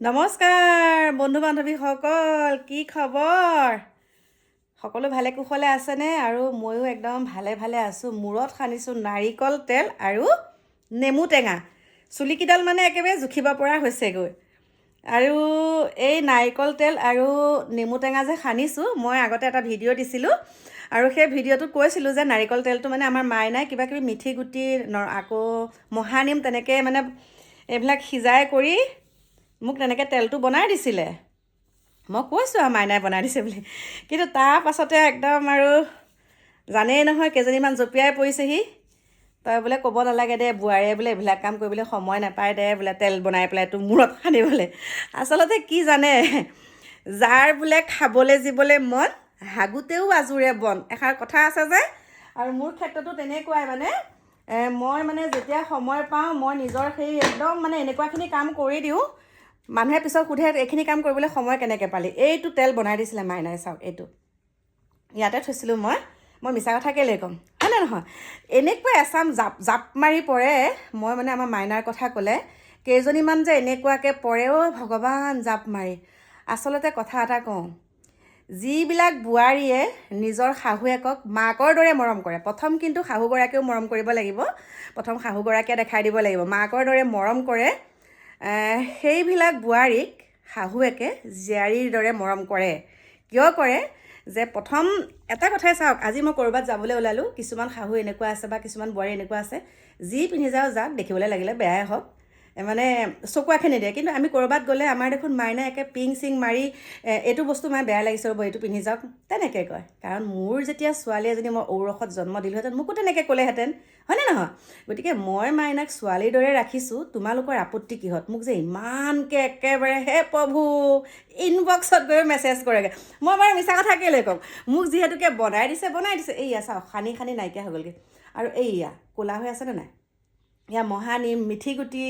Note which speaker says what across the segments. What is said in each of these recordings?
Speaker 1: নমস্কাৰ বন্ধু বান্ধৱীসকল কি খবৰ? সকলো ভালে কুশলে আছেনে? আৰু ময়ো একদম ভালে ভালে আছোঁ। মূৰত সানিছোঁ নাৰিকল তেল আৰু নেমু টেঙা। চুলিকেইডাল মানে একেবাৰে জুখিব পৰা হৈছেগৈ। আৰু এই নাৰিকল তেল আৰু নেমু টেঙা যে সানিছোঁ মই আগতে এটা ভিডিঅ' দিছিলোঁ। আৰু সেই ভিডিঅ'টোত কৈছিলোঁ যে নাৰিকল তেলটো মানে আমাৰ মাইনাই কিবা কিবি মিঠি গুটি নৰ- আকৌ মহানিম তেনেকৈ মানে এইবিলাক সিজাই কৰি মোক তেনেকৈ তেলটো বনাই দিছিলে। মই কৈছোঁ আৰু মাইনাই বনাই দিছে বুলি। কিন্তু তাৰ পাছতে একদম আৰু জানেই নহয় কেইজনীমান জঁপিয়াই পৰিছেহি। তই বোলে ক'ব নালাগে দে বোৱাৰীয়ে বোলে এইবিলাক কাম কৰিবলৈ সময় নাপায় দে বোলে তেল বনাই পেলাই তোৰ মূৰত সানিবলৈ। আচলতে কি জানে যাৰ বোলে খাবলৈ জিবলৈ মন হাগোতেও আজোৰে বন। এষাৰ কথা আছে যে আৰু মোৰ ক্ষেত্ৰতো তেনেকুৱাই মানে। মই মানে যেতিয়া সময় পাওঁ মই নিজৰ সেই একদম মানে এনেকুৱাখিনি কাম কৰি দিওঁ। মানুহে পিছত সোধে এইখিনি কাম কৰিবলৈ সময় কেনেকৈ পালি? এইটো তেল বনাই দিছিলে মাইনাই চাওক এইটো। ইয়াতে থৈছিলোঁ মই মই মিছা কথা কেলৈ ক'ম? হয়নে নহয়? এনেকুৱা এচাম জাপ জাপ মাৰি পৰে মই মানে আমাৰ মাইনাৰ কথা ক'লে কেইজনীমান যে এনেকুৱাকৈ পৰেও ভগৱান জাপ মাৰি। আচলতে কথা এটা কওঁ যিবিলাক বোৱাৰীয়ে নিজৰ শাহুৱেকক মাকৰ দৰে মৰম কৰে প্ৰথম কিন্তু শাহুগৰাকীয়েও মৰম কৰিব লাগিব প্ৰথম শাহুগৰাকীয়ে দেখাই দিব লাগিব মাকৰ দৰে মৰম কৰে সেইবিলাক বোৱাৰীক শাহুৱেকে জীয়াৰীৰ দৰে মৰম কৰে। কিয় কৰে? যে প্ৰথম এটা কথাই চাওক আজি মই ক'ৰবাত যাবলৈ ওলালোঁ কিছুমান শাহু এনেকুৱা আছে বা কিছুমান বোৱাৰী এনেকুৱা আছে যি পিন্ধি যাওঁ যাওক দেখিবলৈ লাগিলে বেয়াই হওক। মানে চকু আখে নিদিয়ে। কিন্তু আমি ক'ৰবাত গ'লে আমাৰ দেখোন মাইনাই একে পিং চিং মাৰি এইটো বস্তু মানে বেয়া লাগিছে ৰ'ব এইটো পিন্ধি যাওক তেনেকৈ কয়। কাৰণ মোৰ যেতিয়া ছোৱালী এজনী মই ঔৰসত জন্ম দিলোহেঁতেন মোকো তেনেকৈ ক'লেহেঁতেন হয়নে নহয়? গতিকে মই মাইনাক ছোৱালীৰ দৰে ৰাখিছোঁ তোমালোকৰ আপত্তি কিহত? মোক যে ইমানকৈ একেবাৰে হে প্ৰভু ইনবক্সত গৈ মেছেজ কৰেগৈ। মই বাৰু মিছা কথা কেলৈ ক'ম? মোক যিহেতুকে বনাই দিছে বনাই দিছে। এইয়া চাওক সানি সানি নাইকিয়া হৈ গ'লগৈ। আৰু এইয়া ক'লা হৈ আছেনে নাই? এয়া মহানিম মিঠি গুটি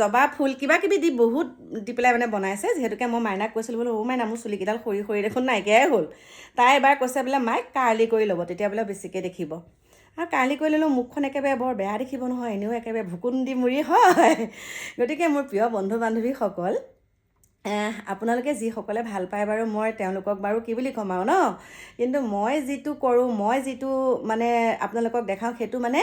Speaker 1: জবা ফুল কিবা কিবি দি বহুত দি পেলাই মানে বনাইছে। যিহেতুকে মই মাইনাক কৈছিলোঁ বোলো অ' মাইনা মোৰ চুলিকেইডাল সৰি সৰি দেখোন নাইকিয়াই হ'ল। তাই এবাৰ কৈছে বোলে মাইক কাৰ্লি কৰি ল'ব। তেতিয়া বোলে বেছিকৈ দেখিব। আৰু কাৰ্লি কৰি ল'লেও মুখখন একেবাৰে বৰ বেয়া দেখিব নহয় এনেও একেবাৰে ভুকুন্দি মুৰি হয়। গতিকে মোৰ প্ৰিয় বন্ধু বান্ধৱীসকল আপোনালোকে যিসকলে ভাল পায় বাৰু মই তেওঁলোকক বাৰু কি বুলি ক'ম আৰু ন? কিন্তু মই যিটো কৰোঁ মই যিটো মানে আপোনালোকক দেখাওঁ সেইটো মানে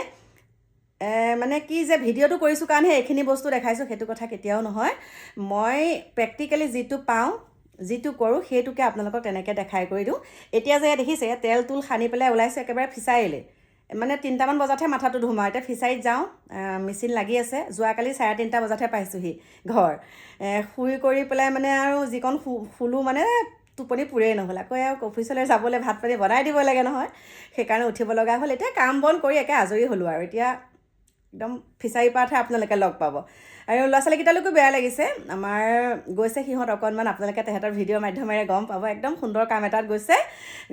Speaker 1: মানে কি যে ভিডিঅ'টো কৰিছোঁ কাৰণেহে এইখিনি বস্তু দেখাইছোঁ সেইটো কথা কেতিয়াও নহয়। মই প্ৰেক্টিকেলি যিটো পাওঁ যিটো কৰোঁ সেইটোকে আপোনালোকক তেনেকৈ দেখাই কৰি দিওঁ। এতিয়া যে দেখিছে তেল তুল সানি পেলাই ওলাইছোঁ একেবাৰে ফিচাৰীলৈ মানে তিনিটামান বজাতহে মাথাটো ধুম আৰু এতিয়া ফিচাৰীত যাওঁ মেচিন লাগি আছে। যোৱাকালি চাৰে তিনিটা বজাতহে পাইছোঁহি ঘৰ। শুই কৰি পেলাই মানে আৰু যিকণ শু শুলোঁ মানে টোপনি পুৰেই নহ'ল। আকৌ আৰু অফিচলৈ যাবলৈ ভাত পানী বনাই দিব লাগে নহয়। সেইকাৰণে উঠিব লগা হ'ল। এতিয়া কাম বন কৰি একে আজৰি হ'লোঁ আৰু। এতিয়া একদম ফিচাৰী পাৰতহে আপোনালোকে লগ পাব। আৰু ল'ৰা ছোৱালীকেইটালৈকো বেয়া লাগিছে। আমাৰ গৈছে সিহঁত অকণমান আপোনালোকে তেহেঁতৰ ভিডিঅ'ৰ মাধ্যমেৰে গম পাব। একদম সুন্দৰ কাম এটাত গৈছে।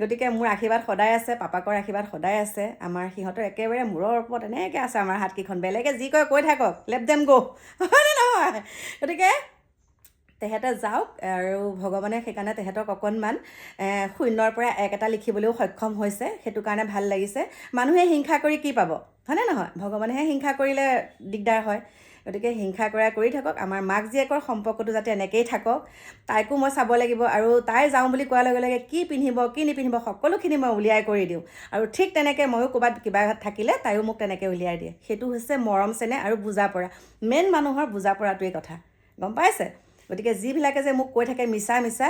Speaker 1: গতিকে মোৰ আশীৰ্বাদ সদায় আছে পাপাকৰ আশীৰ্বাদ সদায় আছে। আমাৰ সিহঁতৰ একেবাৰে মূৰৰ ওপৰত এনেকৈ আছে আমাৰ হাতকেইখন। বেলেগে যি কয় কৈ থাকক। লেপ দেম গো হয়নে নহয়? গতিকে তেহেঁতে যাওক আৰু ভগৱানে সেইকাৰণে তেহেঁতক অকণমান শূন্যৰ পৰা এক এটা লিখিবলৈও সক্ষম হৈছে সেইটো কাৰণে ভাল লাগিছে। মানুহে হিংসা কৰি কি পাব? হয়নে নহয়? ভগৱানেহে হিংসা কৰিলে দিগদাৰ হয়। গতিকে হিংসা কৰা কৰি থাকক। আমাৰ মাক জীয়েকৰ সম্পৰ্কটো যাতে এনেকেই থাকক তাইকো মই চাব লাগিব আৰু তাই যাওঁ বুলি কোৱাৰ লগে লগে কি পিন্ধিব কি নিপিন্ধিব সকলোখিনি মই উলিয়াই কৰি দিওঁ। আৰু ঠিক তেনেকৈ ময়ো ক'ৰবাত কিবা থাকিলে তাইও মোক তেনেকৈ উলিয়াই দিয়ে। সেইটো হৈছে মৰম চেনেহ আৰু বুজা পৰা। মেইন মানুহৰ বুজা পৰাটোৱেই কথা। গম পাইছে? গতিকে যিবিলাকে যে মোক কৈ থাকে মিছা মিছা